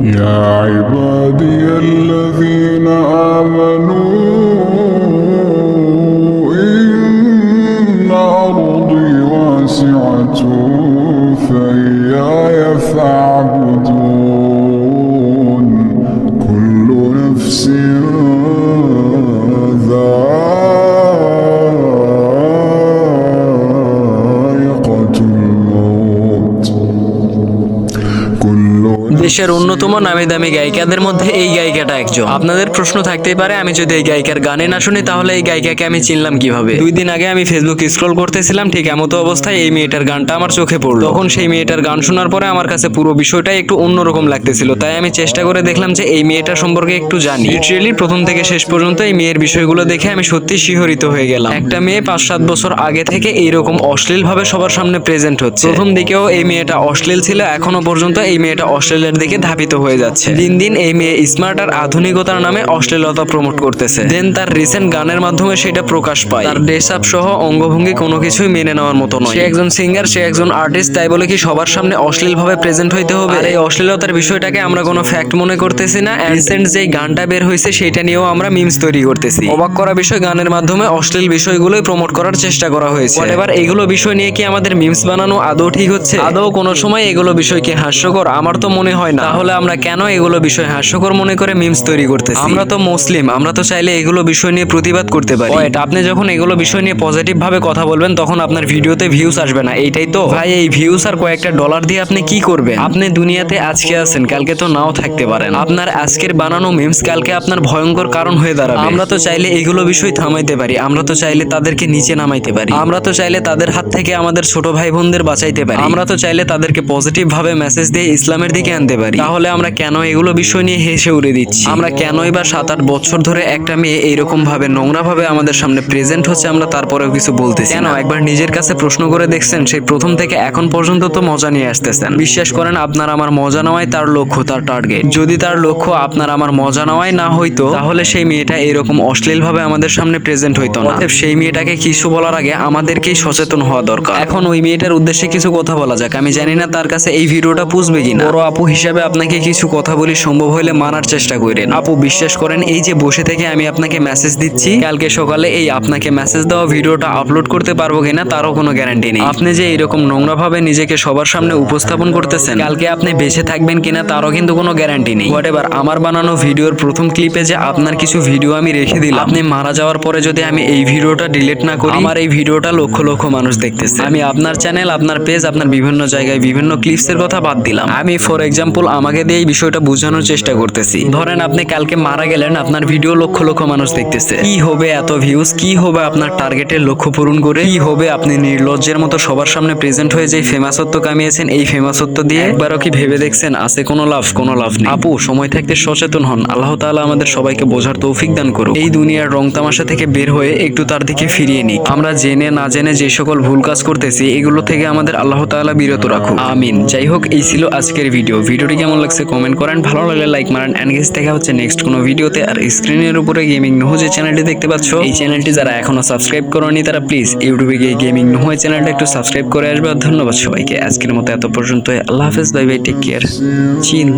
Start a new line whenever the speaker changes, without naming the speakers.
يا عبادي الذين آمنوا
দেশের অন্যতম নামি দামি গায়িকাদের মধ্যে এই গায়িকাটা একজন। আপনাদের প্রশ্ন থাকতেই পারে আমি যদি এই গায়িকার গানে না শুনি তাহলে এই গায়িকাকে আমি চিনলাম কীভাবে? দুই দিন আগে আমি ফেসবুক স্ক্রল করতেছিলাম ঠিক এমতো অবস্থায় এই মেয়েটার গানটা আমার চোখে পড়ল। তখন সেই মেয়েটার গান শোনার পরে আমার কাছে পুরো বিষয়টা একটু অন্যরকম লাগতেছিল। তাই আমি চেষ্টা করে দেখলাম যে এই মেয়েটা সম্পর্কে একটু জানি। লিটারেলি প্রথম থেকে শেষ পর্যন্ত এই মেয়ের বিষয়গুলো দেখে আমি সত্যি শিহরিত হয়ে গেলাম। একটা মেয়ে পাঁচ সাত বছর আগে থেকে এইরকম অশ্লীল ভাবে সবার সামনে প্রেজেন্ট হচ্ছে। প্রথম দিকেও এই মেয়েটা অশ্লীল ছিল এখনও পর্যন্ত এই মেয়েটা অশ্লীলের দিকে ধাবিত হয়ে যাচ্ছে। দিন দিন এই মেয়ে স্মার্ট আর আধুনিকতার নামে অশ্লীলতা প্রমোট করতেছে। দেন তার রিসেন্ট গানের মাধ্যমে সেটা প্রকাশ পায়। তার ড্রেস আপ সহ অঙ্গভঙ্গি কোনো কিছুই মেনে নেওয়ার মতো নয়। সে একজন সিঙ্গার সে একজন আর্টিস্ট তাই বলে কি সবার সামনে অশ্লীল ভাবে প্রেজেন্ট হইতে হবে? এই অশ্লীলতার বিষয়টাকে আমরা কোনো ফ্যাক্ট মনে করতেছি না। রিসেন্ট যেই গানটা বের হয়েছে সেটা নিয়েও আমরা মিমস তৈরি করতেছি। অবাক করা বিষয়, গানের মাধ্যমে অশ্লীল বিষয়গুলোই প্রমোট করার চেষ্টা করা হয়েছে। এবার এগুলো বিষয় নিয়ে কি আমাদের মিমস বানানো আদৌ ঠিক হচ্ছে? আদৌ কোনো সময় এগুলো বিষয়কে হাস্যকর? আমার তো মনে হয় না। তাহলে আমরা কেন এগুলো বিষয় হাস্যকর মনে করে মিমস তৈরি করতেছি? আমরা তো মুসলিম আমরা তো চাইলে এগুলো বিষয় নিয়ে প্রতিবাদ করতে পারি। Wait, আপনি যখন এগুলো বিষয় নিয়ে পজিটিভ ভাবে কথা বলবেন তখন আপনার ভিডিওতে ভিউজ আসবে না। এইটাই তো। ভাই এই ভিউজ আর কয়েকটা ডলার দিয়ে আপনি কি করবেন? আপনি দুনিয়াতে আজকে আছেন কালকে তো নাও থাকতে পারেন। আপনার আজকের বানানো মিমস কালকে আপনার ভয়ঙ্কর কারণ হয়ে দাঁড়াবে। আমরা তো চাইলে এগুলো বিষয় থামাইতে পারি। আমরা তো চাইলে তাদেরকে নিচে নামাইতে পারি। আমরা তো চাইলে তাদের হাত থেকে আমাদের ছোট ভাই বোনদের বাঁচাইতে পারি। আমরা তো চাইলে তাদেরকে পজিটিভ ভাবে মেসেজ দিয়ে ইসলামের দিকে আনতে পারি। তাহলে আমরা কেন এগুলো বিষয় নিয়ে হেসে উড়ে দিচ্ছি? আমরা কেনই বা সাত আট বছর ধরে একটা মেয়ে এইরকম ভাবে নোংরা ভাবে আমাদের সামনে প্রেজেন্ট হচ্ছে আমরা তারপরেও কিছু বলতেছি কেন? একবার নিজের কাছে প্রশ্ন করে দেখছেন সেই প্রথম থেকে এখন পর্যন্ত তো মজা নিয়ে আসতেছেন। বিশ্বাস করেন আপনার আমার মজা নেওয়াই তার লক্ষ্য তার টার্গেট যদি তার লক্ষ্য আপনার আমার মজা নেওয়াই না হইতো তাহলে সেই মেয়েটা এরকম অশ্লীল ভাবে আমাদের সামনে প্রেজেন্ট হইতো না। সেই মেয়েটাকে কিছু বলার আগে আমাদেরকেই সচেতন হওয়া দরকার। এখন ওই মেয়েটার উদ্দেশ্যে কিছু কথা বলা যাক। আমি জানি না তার কাছে এই ভিডিওটা পুষবে কিনা। আপু হিসাবে আপনাকে কিছু কথা বলি, সম্ভব হলে মানার চেষ্টা করেন। আপু বিশ্বাস করেন, এই যে বসে থেকে আমি আপনাকে মেসেজ দিচ্ছি, কালকে সকালে এই আপনাকে মেসেজ দেওয়া ভিডিওটা আপলোড করতে পারব কিনা তারও কোনো গ্যারান্টি নেই। আপনি যে এরকম নোংরা ভাবে নিজেকে সবার সামনে উপস্থাপন করতেছেন, কালকে আপনি বেঁচে থাকবেন কিনা তারও কিন্তু কোনো গ্যারান্টি নেই। হোয়াট এবার আমার বানানো ভিডিওর প্রথম ক্লিপে যে আপনার কিছু ভিডিও আমি রেখে দিলাম, আপনি মারা যাওয়ার পরে যদি আমি এই ভিডিওটা ডিলিট না করি, আমার এই ভিডিওটা লক্ষ লক্ষ মানুষ দেখতেছে। আমি আপনার চ্যানেল আপনার পেজ আপনার বিভিন্ন জায়গায় বিভিন্ন ক্লিপসের কথা বাদ দিলাম। আমি ফর এক্সাম্পল আমাকে দিয়ে এই বিষয়টা বোঝানোর চেষ্টা করতেছি। ধরেন আপনি কালকে মারা গেলেন, আপনার ভিডিও লক্ষ লক্ষ মানুষ দেখতেছে। কি হবে এত ভিউজ কি হবে আপনার টার্গেটের লক্ষ্য পূরণ করে? কি হবে আপনি নির্লজ্জের মতো সবার সামনে প্রেজেন্ট হয়ে যে ফেমাসত্ব কামিয়েছেন, এই ফেমাসত্ব দিয়ে একবারও কি ভেবে দেখছেন, আছে কোনো লাভ কোনো লাভ নেই? আপু, সময় থাকতে সচেতন হন। আল্লাহ তাআলা আমাদের সবাইকে বোঝার তৌফিক দান করুন এই দুনিয়ার রং তামাশা থেকে বের হয়ে একটু তার দিকে ফিরিয়ে নিই আমরা জেনে না জেনে যে সকল ভুল কাজ করতেছি, এগুলো থেকে আমাদের আল্লাহ তাআলা বিরত রাখুক। আমিন। যাই হোক, এই ছিল আজকের ভিডিও ভিডিও ভিডিওটি কেমন লাগছে কমেন্ট করেন ভালো লাগলে লাইক মারেন অ্যান্ড গেস দেখা হচ্ছে নেক্সট কোনো ভিডিওতে আর স্ক্রিনের উপরে গেমিং নোহ যে চ্যানেলটি দেখতে পাচ্ছ এই চ্যানেলটি যারা এখনও সাবস্ক্রাইব করেনি তারা প্লিজ ইউটিউবে গিয়ে গেমিং নোহ চ্যানেলটা একটু সাবস্ক্রাইব করে আসবে আর ধন্যবাদ সবাইকে আজকের মতো এত পর্যন্ত আল্লাহ হাফেজ বাই বাই টেক কেয়ার
চিন